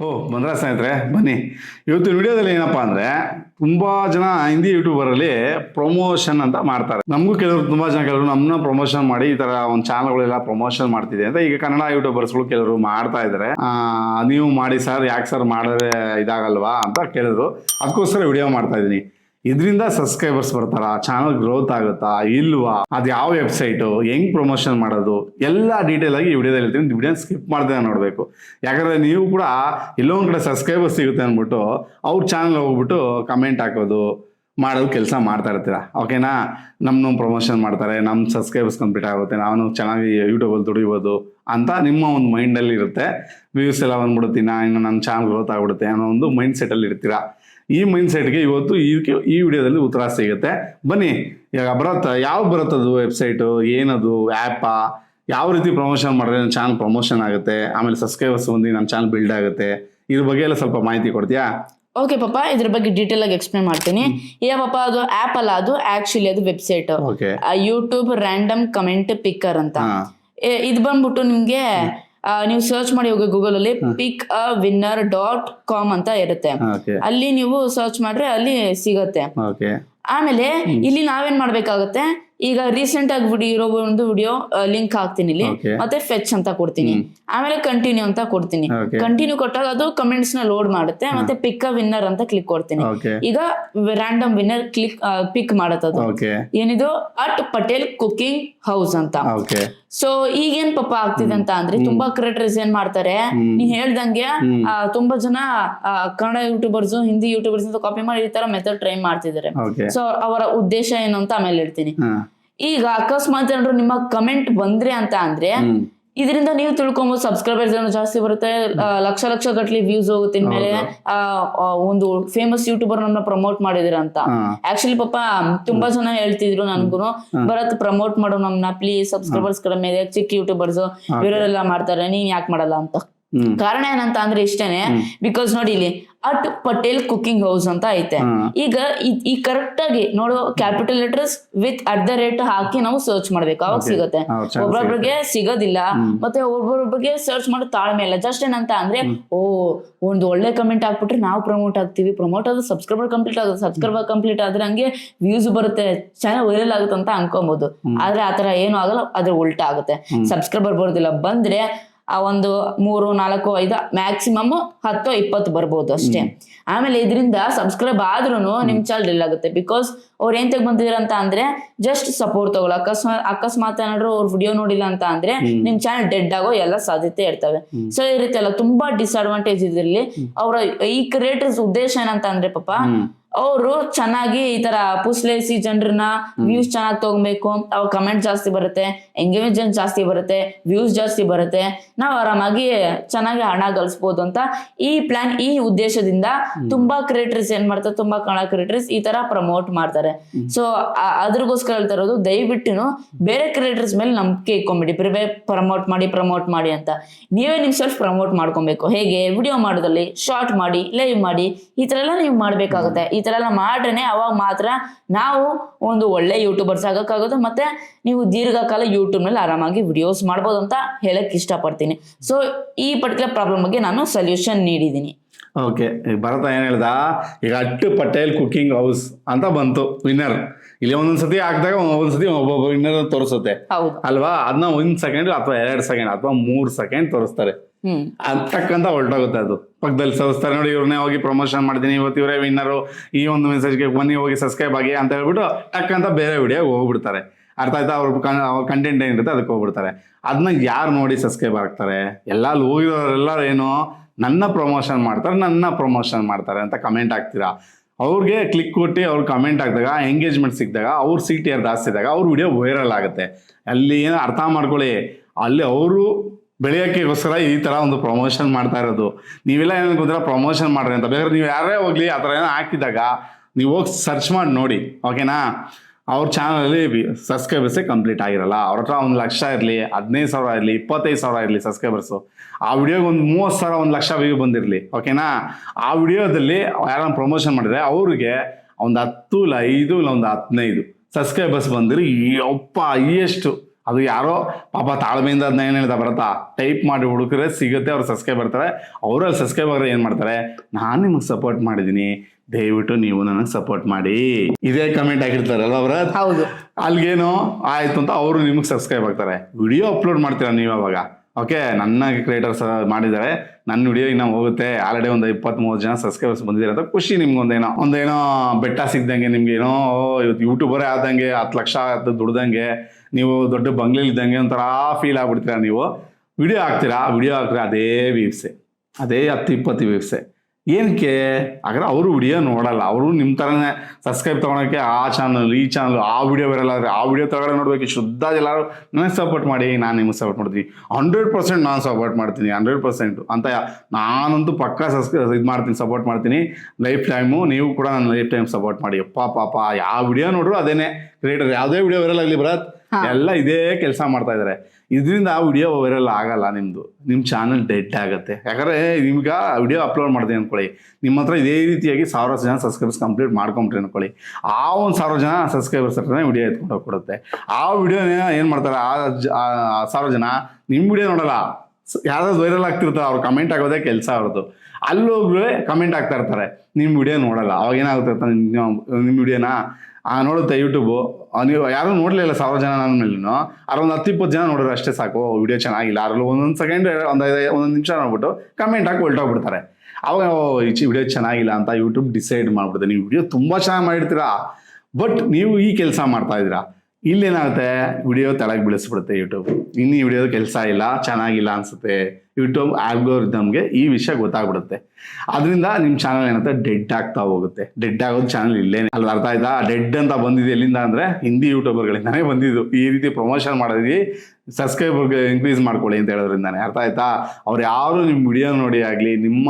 ಓ ಬಂದ್ರ ಸ್ನೇಹಿತರೆ, ಬನ್ನಿ. ಇವತ್ತು ವಿಡಿಯೋದಲ್ಲಿ ಏನಪ್ಪ ಅಂದ್ರೆ, ತುಂಬಾ ಜನ ಹಿಂದಿ ಯೂಟ್ಯೂಬರಲ್ಲಿ ಪ್ರಮೋಷನ್ ಅಂತ ಮಾಡ್ತಾರೆ. ನಮಗೂ ಕೆಲವರು ತುಂಬಾ ಜನ, ಕೆಲವರು ನಮ್ಮನ್ನ ಪ್ರಮೋಷನ್ ಮಾಡಿ ಈ ತರ ಒಂದು ಚಾನಲ್ಗಳೆಲ್ಲ ಪ್ರಮೋಷನ್ ಮಾಡ್ತಿದೆ ಅಂತ ಈಗ ಕನ್ನಡ ಯೂಟ್ಯೂಬರ್ಸ್ಗಳು ಕೆಲವರು ಮಾಡ್ತಾ ಇದ್ದಾರೆ. ನೀವು ಮಾಡಿ ಸರ್, ಯಾಕೆ ಸರ್ ಮಾಡಿದ್ರೆ ಇದಾಗಲ್ವಾ ಅಂತ ಕೇಳಿದ್ರು. ಅದಕ್ಕೋಸ್ಕರ ವಿಡಿಯೋ ಮಾಡ್ತಾ ಇದ್ದೀನಿ. ಇದರಿಂದ ಸಬ್ಸ್ಕ್ರೈಬರ್ಸ್ ಬರ್ತಾರ ಚಾನಲ್ ಗ್ರೋತ್ ಆಗುತ್ತಾ, ಇಲ್ವಾ, ಅದು ಯಾವ ವೆಬ್ಸೈಟು ಹೆಂಗ್ ಪ್ರಮೋಷನ್ ಮಾಡೋದು, ಎಲ್ಲ ಡೀಟೇಲ್ ಆಗಿ ವಿಡಿಯೋದಲ್ಲಿ ಹೇಳ್ತೀನಿ. ವಿಡಿಯೋ ಸ್ಕಿಪ್ ಮಾಡ್ದೆ ನೋಡಬೇಕು. ಯಾಕಂದ್ರೆ ನೀವು ಕೂಡ ಎಲ್ಲೋ ಒಂದ್ ಕಡೆ ಸಬ್ಸ್ಕ್ರೈಬರ್ಸ್ ಸಿಗುತ್ತೆ ಅಂದ್ಬಿಟ್ಟು ಅವ್ರ ಚಾನಲ್ ಹೋಗ್ಬಿಟ್ಟು ಕಮೆಂಟ್ ಹಾಕೋದು, ಮಾಡೋದು ಕೆಲಸ ಮಾಡ್ತಾ ಇರ್ತೀರಾ? ಓಕೆನಾ ನಮ್ಮನ್ನು ಪ್ರಮೋಷನ್ ಮಾಡ್ತಾರೆ ನಮ್ಮ ಸಬ್ಸ್ಕ್ರೈಬರ್ಸ್ ಕಂಪ್ಲೀಟ್ ಆಗುತ್ತೆ, ನಾನು ಚೆನ್ನಾಗಿ ಯೂಟ್ಯೂಬಲ್ಲಿ ದುಡಿಬೋದು ಅಂತ ನಿಮ್ಮ ಒಂದು ಮೈಂಡಲ್ಲಿ ಇರುತ್ತೆ. ವ್ಯೂಸ್ ಎಲ್ಲ ಬಂದ್ಬಿಡುತ್ತೀನ? ಇನ್ನು ನನ್ನ ಚಾನಲ್ ಗ್ರೋತ್ ಆಗ್ಬಿಡುತ್ತೆ ಅನ್ನೋ ಒಂದು ಮೈಂಡ್ ಸೆಟಲ್ಲಿ ಇರ್ತೀರಾ? ಈ ಮೈಂಡ್ ಸೆಟ್ಗೆ ಇವತ್ತು ಇದಕ್ಕೆ ಈ ವಿಡಿಯೋದಲ್ಲಿ ಉತ್ತರ ಸಿಗುತ್ತೆ. ಬನ್ನಿ ಈಗ ಬರತ್ತ ಯಾವ ಬರುತ್ತದು ವೆಬ್ಸೈಟು ಏನದು? ಆ್ಯಪಾ ಯಾವ ರೀತಿ ಪ್ರಮೋಷನ್ ಮಾಡಿದ್ರೆ ನನ್ನ ಚಾನಲ್ ಪ್ರಮೋಷನ್ ಆಗುತ್ತೆ? ಆಮೇಲೆ ಸಬ್ಸ್ಕ್ರೈಬರ್ಸ್ ಬಂದು ನನ್ನ ಚಾನಲ್ ಬಿಲ್ಡ್ ಆಗುತ್ತೆ? ಇದ್ರ ಬಗ್ಗೆ ಎಲ್ಲ ಸ್ವಲ್ಪ ಮಾಹಿತಿ ಕೊಡ್ತೀಯಾ? ಓಕೆ ಪಾಪ ಇದ್ರ ಬಗ್ಗೆ ಡೀಟೇಲ್ ಆಗಿ ಎಕ್ಸ್ಪ್ಲೇನ್ ಮಾಡ್ತೀನಿ. ಏನಪ್ಪ ಪಾಪ ಅದು ಆಪ್ ಅಲ್ಲ ಅದು ಆಕ್ಚುಲಿ ಅದು website okay YouTube random comment picker ಅಂತ. ಇದು ಬಂದ್ಬಿಟ್ಟು ನಿಮ್ಗೆ ನೀವು ಸರ್ಚ್ ಮಾಡಿ ಹೋಗಿ ಗೂಗಲ್ ಅಲ್ಲಿ pick a winner dot com ಅಂತ ಇರುತ್ತೆ. ಅಲ್ಲಿ ನೀವು ಸರ್ಚ್ ಮಾಡ್ರೆ ಅಲ್ಲಿ ಸಿಗತ್ತೆ. ಆಮೇಲೆ ಇಲ್ಲಿ ನಾವೇನ್ ಮಾಡ್ಬೇಕಾಗತ್ತೆ? ಈಗ ರೀಸೆಂಟ್ ಆಗಿ ವಿಡಿಯೋ ಇರೋ ಒಂದು ವಿಡಿಯೋ ಲಿಂಕ್ ಹಾಕ್ತೀನಿ ಇಲ್ಲಿ. ಮತ್ತೆ ಫೆಚ್ ಅಂತ ಕೊಡ್ತೀನಿ. ಆಮೇಲೆ ಕಂಟಿನ್ಯೂ ಅಂತ ಕೊಡ್ತೀನಿ. ಕಂಟಿನ್ಯೂ ಕೊಟ್ಟಾಗ ಅದು ಕಮೆಂಟ್ಸ್ನ ಲೋಡ್ ಮಾಡುತ್ತೆ. ಮತ್ತೆ ಪಿಕ್ ಅ ವಿನ್ನರ್ ಅಂತ ಕ್ಲಿಕ್ ಕೊಡ್ತೀನಿ. ಈಗ ರ್ಯಾಂಡಮ್ ವಿನ್ನರ್ ಕ್ಲಿಕ್ ಪಿಕ್ ಮಾಡತ್ತದು. ಏನಿದು? ಅಟ್ ಪಟೇಲ್ ಕುಕಿಂಗ್ ಹೌಸ್ ಅಂತ. ಸೊ ಈಗೇನ್ ಪಾಪ ಆಗ್ತಿದೆ ಅಂತ ಅಂದ್ರೆ ತುಂಬಾ ಕ್ರಿಯೇಟರ್ಸ್ ಏನ್ ಮಾಡ್ತಾರೆ. ನೀನ್ ಹೇಳ್ದಂಗೆ ತುಂಬಾ ಜನ ಕನ್ನಡ ಯೂಟ್ಯೂಬರ್ಸ್ ಹಿಂದಿ ಯೂಟ್ಯೂಬರ್ಸ್ ಅಂತ ಕಾಪಿ ಮಾಡಿ ಈ ತರ ಮೆಥಡ್ ಟ್ರೈ ಮಾಡ್ತಿದ್ದಾರೆ. ಸೊ ಅವರ ಉದ್ದೇಶ ಏನು ಅಂತ ಆಮೇಲೆ ಹೇಳ್ತೀನಿ. ಈಗ ಅಕಸ್ಮಾತ್ ಏನಾದ್ರು ನಿಮ್ಮ ಕಮೆಂಟ್ ಬಂದ್ರೆ ಅಂತ ಅಂದ್ರೆ ಇದರಿಂದ ನೀವು ತಿಳ್ಕೊಬಹುದು ಸಬ್ಸ್ಕ್ರೈಬರ್ಸ್ ಏನೋ ಜಾಸ್ತಿ ಬರುತ್ತೆ. ಲಕ್ಷ ಲಕ್ಷ ಗಟ್ಲಿ ವ್ಯೂಸ್ ಹೋಗುತ್ತೆ ಮೇಲೆ ಒಂದು ಫೇಮಸ್ ಯೂಟ್ಯೂಬರ್ ನನ್ನ ಪ್ರಮೋಟ್ ಮಾಡಿದಿರ ಅಂತ. ಆಕ್ಚುಲಿ ಪಾಪ ತುಂಬಾ ಜನ ಹೇಳ್ತಿದ್ರು ನನ್ಗೂ ಬರತ್ ಪ್ರಮೋಟ್ ಮಾಡೋ ನಮ್ನ ಪ್ಲೀಸ್ ಸಬ್ಸ್ಕ್ರೈಬರ್ಸ್ ಕಡಿಮೆ ಇದೆ ಚಿಕ್ಕ ಯೂಟ್ಯೂಬರ್ಸ್ ಇವರೆಲ್ಲ ಮಾಡ್ತಾರೆ ನೀನ್ ಯಾಕೆ ಮಾಡಲ್ಲ ಅಂತ. ಕಾರಣ ಏನಂತ ಅಂದ್ರೆ ಇಷ್ಟೇನೆ ಬಿಕಾಸ್ ನೋಡಿ ಇಲ್ಲಿ ಅಟ್ ಪಟೇಲ್ ಕುಕಿಂಗ್ ಹೌಸ್ ಅಂತ ಐತೆ. ಈಗ ಈ ಕರೆಕ್ಟ್ ಆಗಿ ನೋಡು capital letters with at the rate ಹಾಕಿ ನಾವು ಸರ್ಚ್ ಮಾಡ್ಬೇಕು. ಅವಾಗ ಸಿಗುತ್ತೆ. ಒಬ್ಬೊಬ್ಬರಿಗೆ ಒಬ್ಬೊಬ್ರಿಗೆ ಸಿಗೋದಿಲ್ಲ ಮತ್ತೆ ಒಬ್ಬೊಬ್ಬರಿಗೆ ಸರ್ಚ್ ಮಾಡೋ ತಾಳ್ಮೆ ಇಲ್ಲ. ಜಸ್ಟ್ ಏನಂತ ಅಂದ್ರೆ ಓ ಒಂದು ಒಳ್ಳೆ ಕಮೆಂಟ್ ಹಾಕ್ಬಿಟ್ರೆ ನಾವು ಪ್ರಮೋಟ್ ಆಗ್ತೀವಿ. ಪ್ರಮೋಟ್ ಆದ್ರೆ ಸಬ್ಸ್ಕ್ರೈಬರ್ ಕಂಪ್ಲೀಟ್ ಆಗುತ್ತೆ ಸಬ್ಸ್ಕ್ರೈಬರ್ ಕಂಪ್ಲೀಟ್ ಆದ್ರೆ ಹಂಗೆ ವ್ಯೂಸ್ ಬರುತ್ತೆ. ಚೆನ್ನಾಗಿ ವೈರಲ್ ಆಗುತ್ತೆ ಅಂತ ಅನ್ಕೊಬಹುದು ಆದ್ರೆ ಆತರ ಏನು ಆಗಲ್ಲ ಅದ್ರ ಉಲ್ಟಾ ಆಗುತ್ತೆ. ಸಬ್ಸ್ಕ್ರೈಬರ್ ಬರೋದಿಲ್ಲ. ಬಂದ್ರೆ ಆ ಒಂದು ಮೂರು ನಾಲ್ಕು ಐದು ಮ್ಯಾಕ್ಸಿಮಮ್ ಹತ್ತು ಇಪ್ಪತ್ತು ಬರ್ಬೋದು ಅಷ್ಟೇ. ಆಮೇಲೆ ಇದರಿಂದ ಸಬ್ಸ್ಕ್ರೈಬ್ ಆದ್ರೂ ನಿಮ್ ಚಾಲ್ ಡಿಲ್ ಆಗುತ್ತೆ. ಬಿಕಾಸ್ ಅವ್ರು ಏನ್ ಅಂತ ಅಂದ್ರೆ ಜಸ್ಟ್ ಸಪೋರ್ಟ್ ತಗೊಳ್ಳ ಅಕಸ್ಮಾತ್ ಅಕಸ್ಮಾತ್ ಏನಾದ್ರು ಅವ್ರ ವಿಡಿಯೋ ನೋಡಿಲ್ಲ ಅಂತ ಅಂದ್ರೆ ನಿಮ್ ಚಾನಲ್ ಡೆಡ್ ಆಗೋ ಎಲ್ಲ ಸಾಧ್ಯತೆ ಇರ್ತವೆ. ಸೊ ಈ ರೀತಿ ಎಲ್ಲ ತುಂಬಾ ಡಿಸ್ಅಡ್ವಾಂಟೇಜ್ ಇದ್ರಲ್ಲಿ ಅವರ ಈ ಕ್ರಿಯೇಟರ್ಸ್ ಉದ್ದೇಶ ಏನಂತ ಅಂದ್ರೆ ಪಾಪ ಅವರು ಚೆನ್ನಾಗಿ ಈ ತರ ಪುಸ್ಲೇಸಿ ಜನರನ್ನ ವ್ಯೂಸ್ ಚೆನ್ನಾಗಿ ತಗೊಬೇಕು. ಅವ್ರ ಕಮೆಂಟ್ ಜಾಸ್ತಿ ಬರುತ್ತೆ ಎಂಗೇಜ್ಮೆಂಟ್ ಜಾಸ್ತಿ ಬರುತ್ತೆ ವ್ಯೂಸ್ ಜಾಸ್ತಿ ಬರುತ್ತೆ. ನಾವು ಆರಾಮಾಗಿ ಚೆನ್ನಾಗಿ ಹಣ ಗಳಿಸ್ಬೋದು ಅಂತ ಈ ಪ್ಲಾನ್ ಈ ಉದ್ದೇಶದಿಂದ ತುಂಬಾ ಕ್ರಿಯೇಟರ್ಸ್ ಏನ್ ಮಾಡ್ತಾರೆ ತುಂಬಾ ಕನ್ನಡ ಕ್ರಿಯೇಟರ್ಸ್ ಈ ತರ ಪ್ರಮೋಟ್ ಮಾಡ್ತಾರೆ. ಸೊ ಅದ್ರಗೋಸ್ಕರ ಹೇಳ್ತಾ ಇರೋದು ದಯವಿಟ್ಟು ಬೇರೆ ಕ್ರಿಯೇಟರ್ಸ್ ಮೇಲೆ ನಂಬಿಕೆ ಇಟ್ಕೊಂಬಿಡಿ ಪ್ರಿವೇ ಪ್ರಮೋಟ್ ಮಾಡಿ ಪ್ರಮೋಟ್ ಮಾಡಿ ಅಂತ. ನೀವೇ ನಿಮ್ ಸೆಲ್ಫ್ ಪ್ರಮೋಟ್ ಮಾಡ್ಕೊಬೇಕು. ಹೇಗೆ? ವಿಡಿಯೋ ಮಾಡೋದಲ್ಲಿ ಶಾರ್ಟ್ ಮಾಡಿ ಲೈವ್ ಮಾಡಿ ಈ ತರ ಎಲ್ಲ ನೀವು ಮಾಡ್ಬೇಕಾಗುತ್ತೆ. ಈ ಥರ ಎಲ್ಲ ಮಾಡ್ರೇನೆ ಅವಾಗ ಮಾತ್ರ ನಾವು ಒಂದು ಒಳ್ಳೆ ಯೂಟ್ಯೂಬರ್ಸ್ ಆಗೋಕ್ಕಾಗೋದು ಮತ್ತೆ ನೀವು ದೀರ್ಘಕಾಲ ಯೂಟ್ಯೂಬ್ನಲ್ಲಿ ಆರಾಮಾಗಿ ವಿಡಿಯೋಸ್ ಮಾಡ್ಬೋದು ಅಂತ ಹೇಳಕ್ ಇಷ್ಟಪಡ್ತೀನಿ. ಸೊ ಈ ಪರ್ಟಿಕ್ಯುಲರ್ ಪ್ರಾಬ್ಲಮ್ ಬಗ್ಗೆ ನಾನು ಸೊಲ್ಯೂಷನ್ ನೀಡಿದ್ದೀನಿ. ಓಕೆ ಈಗ ಭರತ ಏನ್ ಹೇಳ್ದ? ಈಗ ಅಟ್ಟು ಪಟೇಲ್ ಕುಕಿಂಗ್ ಹೌಸ್ ಅಂತ ಬಂತು ವಿನ್ನರ್ ಇಲ್ಲಿ ಒಂದೊಂದ್ ಸತಿ ಹಾಕಿದಾಗ ಒಂದೊಂದ್ ಸತಿ ಒಬ್ಬೊಬ್ಬ ವಿನ್ನರ್ ತೋರಿಸುತ್ತೆ. ಹೌದು. ಅಲ್ವಾ? ಅದನ್ನ ಒಂದು ಸೆಕೆಂಡ್ ಅಥವಾ ಎರಡು ಸೆಕೆಂಡ್ ಅಥವಾ ಮೂರು ಸೆಕೆಂಡ್ ತೋರಿಸ್ತಾರೆ. ಹ್ಮ್. ಅದ್ ತಕ್ಕಂತ ಹೊರಟೋಗುತ್ತೆ ಅದು. ಪಕ್ಕದಲ್ಲಿ ತೋರಿಸ್ತಾರೆ ನೋಡಿ ಇವ್ರನ್ನೇ ಹೋಗಿ ಪ್ರಮೋಷನ್ ಮಾಡ್ತೀನಿ ಇವತ್ತು ಇವರೇ ವಿನ್ನರು ಈ ಒಂದು ಮೆಸೇಜ್ಗೆ ಬನ್ನಿ, ಹೋಗಿ ಸಬ್ಸ್ಕ್ರೈಬ್ ಆಗಿ ಅಂತ ಹೇಳ್ಬಿಟ್ಟು ಟಕ್ ಬೇರೆ ವಿಡಿಯೋ ಹೋಗ್ಬಿಡ್ತಾರೆ. ಅರ್ಥ ಆಯ್ತಾ? ಅವ್ರ ಕಂಟೆಂಟ್ ಏನಿರುತ್ತೆ ಅದಕ್ಕೆ ಹೋಗ್ಬಿಡ್ತಾರೆ. ಅದನ್ನ ಯಾರು ನೋಡಿ ಸಬ್ಸ್ಕ್ರೈಬ್ ಆಗ್ತಾರೆ? ಎಲ್ಲ ಅಲ್ಲಿ ಏನು? ನನ್ನ ಪ್ರಮೋಷನ್ ಮಾಡ್ತಾರೆ, ನನ್ನ ಪ್ರಮೋಷನ್ ಮಾಡ್ತಾರೆ ಅಂತ ಕಮೆಂಟ್ ಹಾಕ್ತೀರಾ? ಅವ್ರಿಗೆ ಕ್ಲಿಕ್ ಕೊಟ್ಟು ಅವ್ರು ಕಮೆಂಟ್ ಹಾಕಿದಾಗ ಎಂಗೇಜ್ಮೆಂಟ್ ಸಿಕ್ಕಿದಾಗ, ಅವ್ರ ಸಿ ಟಿ ಜಾಸ್ತಿ ಇದ್ದಾಗ ಅವ್ರ ವಿಡಿಯೋ ವೈರಲ್ ಆಗುತ್ತೆ. ಅಲ್ಲಿ ಏನು ಅರ್ಥ ಮಾಡ್ಕೊಳ್ಳಿ? ಅಲ್ಲಿ ಅವರು ಬೆಳೆಯೋಕ್ಕೆಗೋಸ್ಕರ ಈ ಥರ ಒಂದು ಪ್ರಮೋಷನ್ ಮಾಡ್ತಾ ಇರೋದು. ನೀವೆಲ್ಲ ಏನು ಗೊತ್ತಿಲ್ಲ ಪ್ರಮೋಷನ್ ಮಾಡ್ರಿ ಅಂತ. ಬೇಕಾದ್ರೆ ನೀವು ಯಾರೇ ಹೋಗ್ಲಿ, ಆ ಥರ ಏನೋ ಹಾಕಿದಾಗ ನೀವು ಹೋಗಿ ಸರ್ಚ್ ಮಾಡಿ ನೋಡಿ ಓಕೆನಾ ಅವ್ರ ಚಾನಲಲ್ಲಿ ಸಬ್ಸ್ಕ್ರೈಬರ್ಸೇ ಕಂಪ್ಲೀಟ್ ಆಗಿರಲ್ಲ. ಅವ್ರ ಹತ್ರ ಒಂದು ಲಕ್ಷ ಇರಲಿ, ಹದಿನೈದು ಸಾವಿರ ಇರಲಿ, ಇಪ್ಪತ್ತೈದು ಸಾವಿರ ಇರಲಿ ಸಬ್ಸ್ಕ್ರೈಬರ್ಸು ಆ ವಿಡಿಯೋಗೆ ಒಂದು ಮೂವತ್ತು ಸಾವಿರ, ಒಂದು ಲಕ್ಷ ವ್ಯೂ ಬಂದಿರಲಿ ಓಕೆನಾ ಆ ವಿಡಿಯೋದಲ್ಲಿ ಯಾರನ್ನ ಪ್ರಮೋಷನ್ ಮಾಡಿದ್ರೆ ಅವ್ರಿಗೆ ಒಂದು ಹತ್ತು ಇಲ್ಲ ಐದು ಇಲ್ಲ ಒಂದು ಹದಿನೈದು ಸಬ್ಸ್ಕ್ರೈಬರ್ಸ್ ಬಂದಿರಿ. ಅಪ್ಪ ಎಷ್ಟು ಅದು ಯಾರೋ ಪಾಪ ತಾಳ್ಮೆಯಿಂದ ಅದನ್ನ ಏನು ಹೇಳ್ತಾ ಬರತ್ತಾ? ಟೈಪ್ ಮಾಡಿ ಹುಡುಕ್ರೆ ಸಿಗುತ್ತೆ ಅವ್ರು ಸಬ್ಸ್ಕ್ರೈಬ್ ಬರ್ತಾರೆ ಅಲ್ಲಿ ಸಬ್ಸ್ಕ್ರೈಬ್ ಆಗ್ರೆ ಏನು ಮಾಡ್ತಾರೆ? ನಾನು ನಿಮಗೆ ಸಪೋರ್ಟ್ ಮಾಡಿದ್ದೀನಿ ದಯವಿಟ್ಟು ನೀವು ನನಗೆ ಸಪೋರ್ಟ್ ಮಾಡಿ. ಇದೇ ಕಮೆಂಟ್ ಆಗಿರ್ತಾರಲ್ಲ ಅವರ ಹೌದು. ಅಲ್ಲಿಗೇನು ಆಯ್ತು ಅಂತ ಅವರು ನಿಮಗೆ ಸಬ್ಸ್ಕ್ರೈಬ್ ಆಗ್ತಾರೆ. ವಿಡಿಯೋ ಅಪ್ಲೋಡ್ ಮಾಡ್ತೀರಾ ನೀವು ಅವಾಗ? ಓಕೆ, ನನ್ನ ಕ್ರಿಯೇಟರ್ಸ್ ಮಾಡಿದ್ದಾರೆ. ನನ್ನ ವಿಡಿಯೋ ಇನ್ನೂ ಹೋಗುತ್ತೆ. ಆಲ್ರೆಡಿ ಒಂದು ಇಪ್ಪತ್ತ್ ಮೂವತ್ತು ಜನ ಸಬ್ಸ್ಕ್ರೈಬರ್ಸ್ ಬಂದಿದ್ದಾರೆ ಅಂತ ಖುಷಿ ನಿಮ್ಗೊಂದೇನೋ ಒಂದೇನೋ. ಬೆಟ್ಟ ಸಿಗ್ದಂಗೆ ನಿಮ್ಗೆ ಏನೋ ಇವತ್ತು ಯೂಟ್ಯೂಬರೇ ಆದಂಗೆ, ಹತ್ತು ಲಕ್ಷ ದುಡ್ದಂಗೆ, ನೀವು ದೊಡ್ಡ ಬಂಗ್ಲೆಲಿ ಇದ್ದಂಗೆ ಒಂಥರ ಫೀಲ್ ಆಗ್ಬಿಡ್ತೀರಾ ನೀವು. ವಿಡಿಯೋ ಹಾಕ್ತೀರಾ? ವಿಡಿಯೋ ಹಾಕ್ತೀರಾ ಅದೇ ವೀವ್ಸೆ ಅದೇ ಹತ್ತು ಇಪ್ಪತ್ತು ವ್ಯೂವ್ಸೆ ಏನಕ್ಕೆ ಹಾಗಾದ್ರೆ ಅವರು ವಿಡಿಯೋ ನೋಡಲ್ಲ. ಅವರು ನಿಮ್ಮ ಥರನೇ ಸಬ್ಸ್ಕ್ರೈಬ್ ತೊಗೊಳಕ್ಕೆ ಆ ಚಾನಲ್ ಈ ಚಾನಲ್ ಆ ವಿಡಿಯೋ ಬರಲ್ಲ ಆದರೆ ಆ ವಿಡಿಯೋ ತಗೊಳ್ಳೋ ನೋಡ್ಬೇಕು. ಶುದ್ಧ ಎಲ್ಲರೂ ನನಗೆ ಸಪೋರ್ಟ್ ಮಾಡಿ. ನಾನು ನಿಮಗೆ ಸಪೋರ್ಟ್ ಮಾಡ್ತೀನಿ. ಹಂಡ್ರೆಡ್ ಪರ್ಸೆಂಟ್ ನಾನು ಸಪೋರ್ಟ್ ಮಾಡ್ತೀನಿ. ಹಂಡ್ರೆಡ್ ಪರ್ಸೆಂಟ್ ಅಂತ ನಾನಂತೂ ಪಕ್ಕ ಸಬ್ಸ್ಕ್ರೈ ಇದು ಮಾಡ್ತೀನಿ ಸಪೋರ್ಟ್ ಮಾಡ್ತೀನಿ. ಲೈಫ್ ಟೈಮು ನೀವು ಕೂಡ ನನ್ನ ಲೈಫ್ ಟೈಮ್ ಸಪೋರ್ಟ್ ಮಾಡಿ. ಅಪ್ಪ ಪಾಪ ಯಾವ ವಿಡಿಯೋ ನೋಡ್ರು ಅದೇನೆ. ಕ್ರಿಯೇಟರ್ ಯಾವುದೇ ವಿಡಿಯೋ ಬರಲ್ಲ ಭರತ್. ಹಾ. ಎಲ್ಲ ಇದೇ ಕೆಲಸ ಮಾಡ್ತಾ ಇದ್ದಾರೆ ಇದರಿಂದ ಆ ವಿಡಿಯೋ ವೈರಲ್ ಆಗಲ್ಲ ನಿಮ್ದು. ನಿಮ್ಮ ಚಾನಲ್ ಡೆಡ್ ಆಗುತ್ತೆ. ಯಾಕಂದ್ರೆ ನಿಮ್ಗೆ ವಿಡಿಯೋ ಅಪ್ಲೋಡ್ ಮಾಡಿದೆ ಅನ್ಕೊಳ್ಳಿ. ನಿಮ್ಮ ಹತ್ರ ಇದೇ ರೀತಿಯಾಗಿ ಸಾವಿರ ಜನ ಸಬ್ಸ್ಕ್ರೈಬರ್ಸ್ ಕಂಪ್ಲೀಟ್ ಮಾಡ್ಕೊಂಬಿಟ್ರಿ ಅನ್ಕೊಳ್ಳಿ. ಆ ಒಂದು ಸಾವಿರ ಜನ ಸಬ್ಸ್ಕ್ರೈಬರ್ಸ್ ಹತ್ರನೇ ವಿಡಿಯೋ ಎತ್ಕೊಂಡು ಹೋಗ್ಕೊಡುತ್ತೆ ಆ ವಿಡಿಯೋನೇ ಏನು ಮಾಡ್ತಾರೆ? ಆ ಆ ಸಾವಿರ ಜನ ನಿಮ್ಮ ವಿಡಿಯೋ ನೋಡಲ್ಲ. ಯಾವ್ದಾದ್ರು ವೈರಲ್ ಆಗ್ತಿರ್ತಾರೆ ಅವ್ರು ಕಮೆಂಟ್ ಆಗೋದೇ ಕೆಲಸ ಅವ್ರದ್ದು ಅಲ್ಲೋಗ್ರೆ ಕಮೆಂಟ್ ಆಗ್ತಾ ಇರ್ತಾರೆ. ನಿಮ್ಮ ವಿಡಿಯೋ ನೋಡಲ್ಲ. ಅವಾಗ ಏನಾಗುತ್ತೆ ಗೊತ್ತಾ, ನಿಮ್ಮ ನಿಮ್ಮ ವಿಡಿಯೋನ ಆ ನೋಡುತ್ತೆ ಯೂಟ್ಯೂಬು ನೀವು ಯಾರೂ ನೋಡಲಿಲ್ಲ ಸಾವಿರ ಜನ ನನ್ನ ಮೇಲೂ ಅವ್ರು ಒಂದು ಹತ್ತು ಇಪ್ಪತ್ತು ಜನ ನೋಡಿದ್ರೆ ಅಷ್ಟೇ ಸಾಕು. ವಿಡಿಯೋ ಚೆನ್ನಾಗಿಲ್ಲ. ಅದ್ರಲ್ಲಿ ಒಂದೊಂದು ಸೆಕೆಂಡ್ ಒಂದು ಒಂದೊಂದು ನಿಮಿಷ ನೋಡ್ಬಿಟ್ಟು ಕಮೆಂಟ್ ಹಾಕಿ ಹೊಲ್ಟೋಗ್ಬಿಡ್ತಾರೆ ಅವಾಗ ಈ ವಿಡಿಯೋ ಚೆನ್ನಾಗಿಲ್ಲ ಅಂತ ಯೂಟ್ಯೂಬ್ ಡಿಸೈಡ್ ಮಾಡ್ಬಿಡುತ್ತೆ. ನೀವು ವಿಡಿಯೋ ತುಂಬ ಚೆನ್ನಾಗಿ ಮಾಡಿರ್ತೀರಾ? ಬಟ್ ನೀವು ಈ ಕೆಲಸ ಮಾಡ್ತಾ ಇದ್ದೀರಾ? ಇಲ್ಲೇನಾಗುತ್ತೆ? ವಿಡಿಯೋ ತಳಗೆ ಬೀಳಿಸ್ಬಿಡುತ್ತೆ ಯೂಟ್ಯೂಬ್ ಇನ್ನು ಈ ವಿಡಿಯೋದ ಕೆಲಸ ಇಲ್ಲ, ಚೆನ್ನಾಗಿಲ್ಲ ಅನ್ಸುತ್ತೆ. ಯೂಟ್ಯೂಬ್ ಆಲ್ಗೋರಿದಮ್ಗೆ ಈ ವಿಷಯ ಗೊತ್ತಾಗ್ಬಿಡುತ್ತೆ. ಅದರಿಂದ ನಿಮ್ಮ ಚಾನಲ್ ಏನಂತ ಡೆಡ್ ಆಗ್ತಾ ಹೋಗುತ್ತೆ. ಡೆಡ್ ಆಗೋದು ಚಾನಲ್ ಇಲ್ಲೇ ಅಲ್ಲಿ, ಅರ್ಥ ಆಯ್ತಾ? ಡೆಡ್ ಅಂತ ಬಂದಿದೆ ಎಲ್ಲಿಂದ ಅಂದರೆ ಹಿಂದಿ ಯೂಟ್ಯೂಬರ್ಗಳಿಂದಾನೇ ಬಂದಿದ್ದು. ಈ ರೀತಿ ಪ್ರಮೋಷನ್ ಮಾಡಿದ್ವಿ ಸಬ್ಸ್ಕ್ರೈಬರ್ಗೆ ಇನ್ಕ್ರೀಸ್ ಮಾಡ್ಕೊಳ್ಳಿ ಅಂತ ಹೇಳೋದ್ರಿಂದಾನೆ. ಅರ್ಥ ಆಯ್ತಾ? ಅವ್ರು ಯಾರು ನಿಮ್ಮ ವಿಡಿಯೋ ನೋಡಿ ಆಗಲಿ, ನಿಮ್ಮ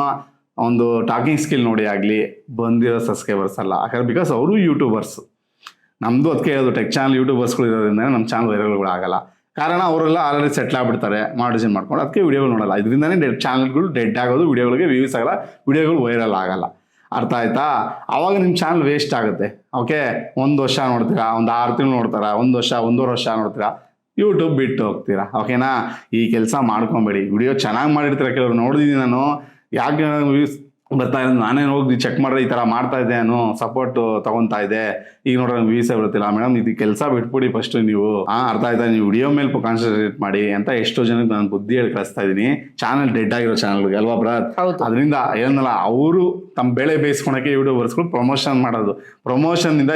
ಒಂದು ಟಾಕಿಂಗ್ ಸ್ಕಿಲ್ ನೋಡಿ ಆಗಲಿ ಬಂದಿರೋ ಸಬ್ಸ್ಕ್ರೈಬರ್ಸ್ ಅಲ್ಲ. ಯಾಕಂದ್ರೆ ಬಿಕಾಸ್ ಅವರು ಯೂಟ್ಯೂಬರ್ಸ್ ನಮ್ಮದು ಅದಕ್ಕೆ ಹೇಳೋದು ಟೆಕ್ ಚಾನಲ್ ಯೂಟ್ಯೂಬರ್ಸ್ಗಳು ಇರೋದ್ರಿಂದ ನಮ್ಮ ಚಾನಲ್ ವೈರಲ್ಗಳು ಆಗಲ್ಲ. ಕಾರಣ ಅವರೆಲ್ಲ ಆಲ್ರೆಡಿ ಸೆಟ್ಲ್ ಆಗ್ಬಿಡ್ತಾರೆ ಮಾಡಿಸಿನ್ ಮಾಡ್ಕೊಂಡು. ಅದಕ್ಕೆ ವೀಡಿಯೋಗಳು ನೋಡಲ್ಲ. ಇದರಿಂದನೇ ಡೆಡ್ ಚಾನಲ್ಗಳು ಡೆಡ್ ಆಗೋದು ವಿಡಿಯೋಗಳಿಗೆ ವ್ಯೂಸ್ ಆಗಲ್ಲ ವಿಡಿಯೋಗಳು ವೈರಲ್ ಆಗಲ್ಲ. ಅರ್ಥ ಆಯ್ತಾ? ಅವಾಗ ನಿಮ್ಮ ಚಾನಲ್ ವೇಸ್ಟ್ ಆಗುತ್ತೆ. ಓಕೆ ಒಂದು ವರ್ಷ ನೋಡ್ತೀರಾ, ಒಂದು ಆರು ತಿಂಗಳು ನೋಡ್ತಾರಾ, ಒಂದು ವರ್ಷ, ಒಂದೂವರೆ ವರ್ಷ ನೋಡ್ತೀರಾ ಯೂಟ್ಯೂಬ್ ಬಿಟ್ಟು ಹೋಗ್ತೀರಾ. ಓಕೆನಾ ಈ ಕೆಲಸ ಮಾಡ್ಕೊಬೇಡಿ. ವಿಡಿಯೋ ಚೆನ್ನಾಗಿ ಮಾಡಿರ್ತೀರ ಕೆಲವರು ನೋಡಿದೀನಿ ನಾನು. ಯಾಕೆ ಬರ್ತಾ ಇದೆ. ನಾನೇ ಹೋಗಿ ಚೆಕ್ ಮಾಡಿದ್ರೆ ಈ ಥರ ಮಾಡ್ತಾ ಇದ್ದೆ ನಾನು ಸಪೋರ್ಟ್ ತಗೊಂತಾ ಇದೆ ಈಗ ನೋಡ್ರೆ ವೀಸೇ ಬರುತ್ತಿಲ್ಲ ಮೇಡಮ್ ಇದು ಕೆಲಸ ಬಿಟ್ಬಿಡಿ ಫಸ್ಟ್ ನೀವು. ಆ ಅರ್ಥ ಆಯ್ತಾ? ನೀವು ವಿಡಿಯೋ ಮೇಲೆ ಕಾನ್ಸಂಟ್ರೇಟ್ ಮಾಡಿ ಅಂತ ಎಷ್ಟೋ ಜನಕ್ಕೆ ನಾನು ಬುದ್ಧಿ ಹೇಳಿ ಕಳಿಸ್ತಾ ಇದ್ದೀನಿ ಚಾನಲ್ ಡೆಡ್ ಆಗಿರೋ ಚಾನಲ್ಗೆ ಅಲ್ವಾ ಬ್ರತ್ ಅದರಿಂದ ಏನಲ್ಲ ಅವರು ತಮ್ಮ ಬೆಳೆ ಬೇಯಿಸ್ಕೊಳಕ್ಕೆ ಯೂಟ್ಯೂಬರ್ಸ್ಗಳು ಪ್ರಮೋಷನ್ ಮಾಡೋದು. ಪ್ರಮೋಷನ್ನಿಂದ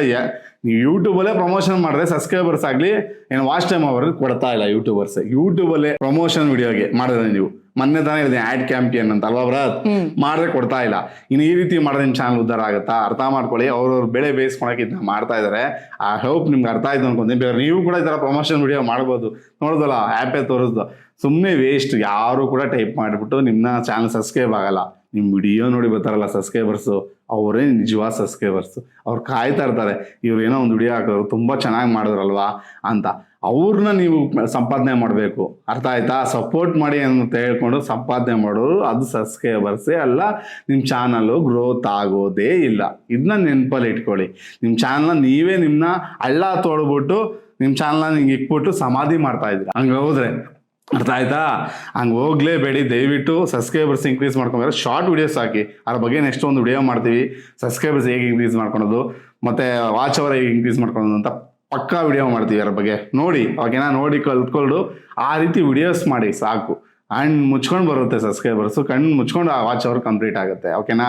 ನೀವು ಯೂಟ್ಯೂಬಲ್ಲೇ ಪ್ರಮೋಷನ್ ಮಾಡಿದ್ರೆ ಸಬ್ಸ್ಕ್ರೈಬರ್ಸ್ ಆಗಲಿ ಏನು ವಾಚ್ ಟೈಮ್ ಅವರು ಕೊಡ್ತಾ ಇಲ್ಲ ಯೂಟ್ಯೂಬರ್ಸ್ ಯೂಟ್ಯೂಬಲ್ಲೇ ಪ್ರಮೋಷನ್ ವಿಡಿಯೋಗೆ ಮಾಡಿದ್ರೆ ನೀವು. ಮೊನ್ನೆ ತಾನೇ ಹೇಳಿದೆ ಆ್ಯಡ್ ಕ್ಯಾಂಪಿಯನ್ ಅಂತ. ಅಲ್ವಾ ಬ್ರತ್? ಹ್ಮ್. ಮಾಡಿದ್ರೆ ಕೊಡ್ತಾ ಇಲ್ಲ. ಇನ್ನು ಈ ರೀತಿ ಮಾಡಿದ್ರೆ ನಿಮ್ಮ ಚಾನಲ್ ಉದ್ದಾರ ಆಗುತ್ತಾ? ಅರ್ಥ ಮಾಡ್ಕೊಳ್ಳಿ. ಅವ್ರವ್ರ ಬೆಳೆ ಬೇಯಿಸ್ಕೊಳಕ್ಕೆ ಇದನ್ನ ಮಾಡ್ತಾ ಇದಾರೆ. ಆ ಹೋಪ್ ನಿಮ್ಗೆ ಅರ್ಥ ಆಯ್ತು ಅನ್ಕೊಂತೀನಿ. ಬೇರೆ ನೀವು ಕೂಡ ಈ ತರ ಪ್ರಮೋಷನ್ ವಿಡಿಯೋ ಮಾಡ್ಬೋದು. ನೋಡೋದಲ್ಲ ಆ್ಯಪೇ ತೋರಿಸ್ದು. ಸುಮ್ಮನೆ ವೇಸ್ಟ್ ಯಾರು ಕೂಡ ಟೈಪ್ ಮಾಡಿಬಿಟ್ಟು ನಿಮ್ಮ ಚಾನಲ್ ಸಬ್ಸ್ಕ್ರೈಬ್ ಆಗಲ್ಲ. ನಿಮ್ಮ ವಿಡಿಯೋ ನೋಡಿ ಬರ್ತಾರಲ್ಲ ಸಬ್ಸ್ಕ್ರೈಬರ್ಸು ಅವರೇ ನಿಜವಾದ ಸಬ್ಸ್ಕ್ರೈಬರ್ಸು ಅವ್ರು ಕಾಯ್ತಾ ಇರ್ತಾರೆ, ಇವ್ರು ಏನೋ ಒಂದು ವಿಡಿಯೋ ಹಾಕೋರು, ತುಂಬ ಚೆನ್ನಾಗಿ ಮಾಡಿದ್ರಲ್ವಾ ಅಂತ. ಅವ್ರನ್ನ ನೀವು ಸಂಪಾದನೆ ಮಾಡಬೇಕು. ಅರ್ಥ ಆಯ್ತಾ? ಸಪೋರ್ಟ್ ಮಾಡಿ ಅಂತ ಹೇಳ್ಕೊಂಡು ಸಂಪಾದನೆ ಮಾಡೋರು ಅದು ಸಬ್ಸ್ಕ್ರೈಬರ್ಸೇ ಅಲ್ಲ ನಿಮ್ಮ ಚಾನಲ್ಲು ಗ್ರೋತ್ ಆಗೋದೇ ಇಲ್ಲ. ಇದನ್ನ ನೆನಪಲ್ಲಿ ಇಟ್ಕೊಳ್ಳಿ. ನಿಮ್ಮ ಚಾನಲ್ನ ನೀವೇ ನಿಮ್ಮನ್ನ ಹಳ್ಳ ತೊಳ್ಬಿಟ್ಟು ನಿಮ್ಮ ಚಾನಲ್ನ ನಿಂಗೆ ಇಕ್ಬಿಟ್ಟು ಸಮಾಧಿ ಮಾಡ್ತಾ ಇದ್ದೀರಾ? ಹಂಗೆ ಹೋದ್ರೆ ಅರ್ಥ ಆಯ್ತಾ ಹಂಗೆ ಹೋಗ್ಲೇಬೇಡಿ, ದಯವಿಟ್ಟು ಸಬ್ಸ್ಕ್ರೈಬರ್ಸ್ ಇನ್ಕ್ರೀಸ್ ಮಾಡ್ಕೊಂಡ್ರೆ ಶಾರ್ಟ್ ವಿಡಿಯೋಸ್ ಹಾಕಿ. ಅದ್ರ ಬಗ್ಗೆ ನೆಕ್ಸ್ಟ್ ಒಂದು ವಿಡಿಯೋ ಮಾಡ್ತೀವಿ. ಸಬ್ಸ್ಕ್ರೈಬರ್ಸ್ ಹೇಗೆ ಇನ್ಕ್ರೀಸ್ ಮಾಡ್ಕೊಳೋದು, ಮತ್ತೆ ವಾಚ್ ಅವರ್ ಹೇಗೆ ಇನ್ಕ್ರೀಸ್ ಮಾಡ್ಕೊಳೋದು ಅಂತ ಪಕ್ಕಾ ವಿಡಿಯೋ ಮಾಡ್ತೀವಿ ಅದ್ರ ಬಗ್ಗೆ. ನೋಡಿ, ಓಕೆನಾ? ನೋಡಿ ಕಲ್ತ್ಕೊಂಡು ಆ ರೀತಿ ವಿಡಿಯೋಸ್ ಮಾಡಿ, ಸಾಕು. ಆ್ಯಂಡ್ ಮುಚ್ಕೊಂಡು ಬರುತ್ತೆ ಸಬ್ಸ್ಕ್ರೈಬರ್ಸು ಕಣ್ಣು ಮುಚ್ಕೊಂಡು ಆ ವಾಚ್ ಅವರ್ ಕಂಪ್ಲೀಟ್ ಆಗುತ್ತೆ. ಓಕೆನಾ?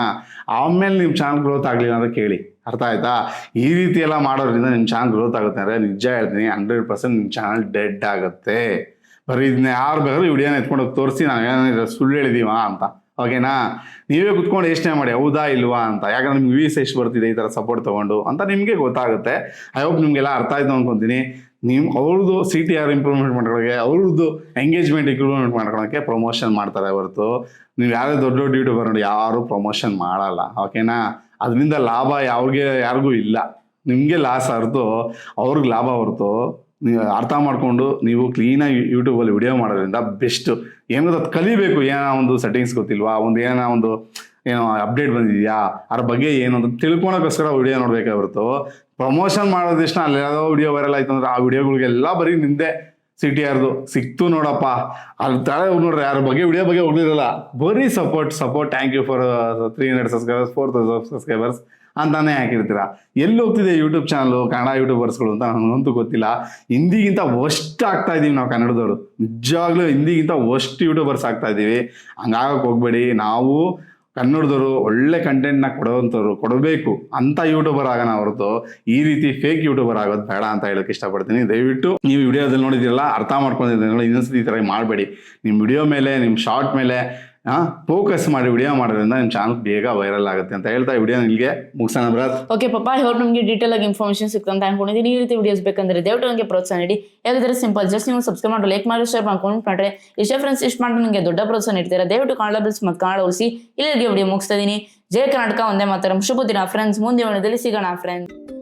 ಆಮೇಲೆ ನಿಮ್ಮ ಚಾನಲ್ ಗ್ರೋತ್ ಆಗಲಿಲ್ಲ ಅಂತ ಕೇಳಿ. ಅರ್ಥ ಆಯ್ತಾ ಈ ರೀತಿ ಎಲ್ಲ ಮಾಡೋದ್ರಿಂದ ನಿಮ್ಮ ಚಾನಲ್ ಗ್ರೋತ್ ಆಗುತ್ತೆ ಅಂದರೆ ನಿಜ ಹೇಳ್ತೀನಿ ಹಂಡ್ರೆಡ್ ಪರ್ಸೆಂಟ್ ನಿಮ್ಮ ಚಾನಲ್ ಡೆಡ್ ಆಗುತ್ತೆ. ಬರೀ ಇದನ್ನ ಯಾರು ಬೇಕಾದ್ರೂ ವಿಡಿಯೋನ ಎತ್ಕೊಂಡು ತೋರಿಸಿ ನಾವು ಏನಾದ್ರು ಸುಳ್ಳು ಹೇಳಿದೀವಾ ಅಂತ. ಓಕೆನಾ? ನೀವೇ ಕುತ್ಕೊಂಡು ಯೋಚನೆ ಮಾಡಿ, ಹೌದಾ ಇಲ್ವಾ ಅಂತ. ಯಾಕಂದ್ರೆ ನಿಮ್ಗೆ ವೀಸ್ ಎಷ್ಟು ಬರ್ತಿದೆ ಈ ಥರ ಸಪೋರ್ಟ್ ತೊಗೊಂಡು ಅಂತ ನಿಮಗೆ ಗೊತ್ತಾಗುತ್ತೆ. ಐ ಹೋಪ್ ನಿಮಗೆಲ್ಲ ಅರ್ಥ ಆಯ್ತು ಅನ್ಕೊಂತೀನಿ. ನಿಮ್, ಅವ್ರದ್ದು ಸಿ ಟಿ ಆರ್ ಇಂಪ್ರೂವ್ಮೆಂಟ್ ಮಾಡ್ಕೊಳ್ಳೋಕೆ, ಅವ್ರದ್ದು ಎಂಗೇಜ್ಮೆಂಟ್ ಇಂಪ್ರೂವ್ಮೆಂಟ್ ಮಾಡ್ಕೊಳಕ್ಕೆ ಪ್ರಮೋಷನ್ ಮಾಡ್ತಾರೆ ಹೊರತು. ನೀವು ಯಾರೇ ದೊಡ್ಡ ದೊಡ್ಡ ಯೂಟ್ಯೂಬರ್ ನೋಡಿ ಯಾರು ಪ್ರಮೋಷನ್ ಮಾಡಲ್ಲ. ಓಕೆನಾ? ಅದರಿಂದ ಲಾಭ ಯಾವ್ಗೆ, ಯಾರಿಗೂ ಇಲ್ಲ. ನಿಮಗೆ ಲಾಸ್ ಹೊರತು, ಅವ್ರಿಗೆ ಲಾಭ ಹೊರತು ಅರ್ಥ ಮಾಡಿಕೊಂಡು ನೀವು ಕ್ಲೀನಾಗಿ ಯೂಟ್ಯೂಬಲ್ಲಿ ವಿಡಿಯೋ ಮಾಡೋದ್ರಿಂದ ಬೆಸ್ಟ್ ಏನು ಅದು ಕಲಿಬೇಕು, ಏನೋ ಒಂದು ಸೆಟ್ಟಿಂಗ್ಸ್ ಗೊತ್ತಿಲ್ವಾ? ಒಂದು ಏನೋ ಒಂದು, ಏನೋ ಅಪ್ಡೇಟ್ ಬಂದಿದೆಯಾ? ಅದ್ರ ಬಗ್ಗೆ ಏನು ಅಂತ ತಿಳ್ಕೊಳಕ್ಕೋಸ್ಕರ ವಿಡಿಯೋ ನೋಡ್ಬೇಕೆ ಹೊರತು ಪ್ರಮೋಷನ್ ಮಾಡೋದಿಷ್ಟ ಅಲ್ಲಿ ಯಾವುದೋ ವಿಡಿಯೋ ವೈರಲ್ ಆಯ್ತು ಅಂದ್ರೆ ಆ ವಿಡಿಯೋಗಳಿಗೆಲ್ಲ ಬರೀ ನಿಂದೆ ಸಿಟಿ ಯಾರ್ದು? ಸಿಕ್ತು ನೋಡಪ್ಪ. ಅಲ್ಲಿ ತಳೆ ನೋಡ್ರಿ ಯಾರ ಬಗ್ಗೆ ವಿಡಿಯೋ ಬಗ್ಗೆ ಹೋಗಿರಲ್ಲ ಬರೀ support support thank you for three hundred subscribers four thousand subscribers ಅಂತಾನೆ ಹಾಕಿರ್ತೀರಾ. ಎಲ್ಲಿ ಹೋಗ್ತಿದೆ ಯೂಟ್ಯೂಬ್ ಚಾನಲ್ ಕನ್ನಡ ಯೂಟ್ಯೂಬರ್ಸ್ಗಳು ಅಂತ ನನಗಂತೂ ಗೊತ್ತಿಲ್ಲ. ಹಿಂದಿಗಿಂತ ವರ್ಸ್ಟ್ ಆಗ್ತಾ ಇದೀವಿ ನಾವು ಕನ್ನಡದವರು. ನಿಜವಾಗ್ಲೂ ಹಿಂದಿಗಿಂತ ವರ್ಸ್ಟ್ ಯೂಟ್ಯೂಬರ್ಸ್ ಆಗ್ತಾ ಇದ್ದೀವಿ. ಹಂಗಾಗಕ್ಕೆ ಹೋಗ್ಬೇಡಿ. ನಾವು ಕನ್ನಡದವರು, ಒಳ್ಳೆ ಕಂಟೆಂಟ್ನ ಕೊಡುವಂಥವ್ರು, ಕೊಡಬೇಕು ಅಂತ ಯೂಟ್ಯೂಬರ್ ಆಗೋಣ ಹೊರತು. ಈ ರೀತಿ ಫೇಕ್ ಯೂಟ್ಯೂಬರ್ ಆಗೋದು ಬೇಡ ಅಂತ ಹೇಳೋಕೆ ಇಷ್ಟಪಡ್ತೀನಿ. ದಯವಿಟ್ಟು ನೀವು ವಿಡಿಯೋದಲ್ಲಿ ನೋಡಿದಿರಲ್ಲ ಅರ್ಥ ಮಾಡ್ಕೊಂಡಿದ್ದೀರಲ್ಲ, ಇನ್ನೊಂದ್ಸತಿ ಈ ಥರ ಮಾಡಬೇಡಿ. ನಿಮ್ಮ ವಿಡಿಯೋ ಮೇಲೆ ನಿಮ್ಮ ಶಾರ್ಟ್ ಮೇಲೆ ಫೋಕಸ್ ಮಾಡಿ ವಿಡಿಯೋ ಮಾಡೋದ್ರಿಂದ ನಿಮ್ಮ ಚಾನಲ್ ಬೇಗ ವೈರಲ್ ಆಗುತ್ತೆ ಅಂತ ಹೇಳ್ತಾ ವಿಡಿಯೋ ನಿಮಗೆ. ಮುಗಿಸೋಣ ಬ್ರಾತ್. ಓಕೆ ಪಪ್ಪ, ಇವ್ರು ನಮಗೆ ಡೀಟೇಲ್ ಆಗಿ ಇನ್ಫಾರ್ಮೇಷನ್ ಸಿಗ್ತಂತ ಅನ್ಕೊಂಡಿದ್ದೀನಿ. ಈ ರೀತಿ ವಿಡಿಯೋಸ್ ಬೇಕಂದ್ರೆ ದಯವಿಟ್ಟು ನನಗೆ ಪ್ರೋತ್ಸಾಹ ನೀಡಿ. ಯಾಕಂದ್ರೆ ಸಿಂಪಲ್ ಜಸ್ಟ್ ನೀವು ಸಬ್ಸ್ಕ್ರೈಬ್ ಮಾಡಿ ಲೈಕ್ ಮಾಡಿ ಶೇರ್ ಮಾಡ್ಕೊಂಡು ಮಾಡ್ರೆ ಇಷ್ಟೇ ಫ್ರೆಂಡ್ಸ್ ಇಷ್ಟು ಮಾಡಿ ನನಗೆ ದೊಡ್ಡ ಪ್ರೋತ್ಸಾಹ ನೀಡ್ತೀರಾ? ದಯವಿಟ್ಟು ಕನ್ನಡ ಬಿಲ್ಸ್ ಮತ್ತು ಕನ್ನಡ ಉಳಿಸಿ. ಇಲ್ಲಿಗೆ ವಿಡಿಯೋ ಮುಗಿಸ್ತಾ ಜಯ ಕರ್ನಾಟಕ, ಒಂದೇ ಮಾತರಂ. ಶುಭ ದಿನ ಫ್ರೆಂಡ್ಸ್ ಮುಂದಿನ ಸಿಗೋಣ ಫ್ರೆಂಡ್ಸ್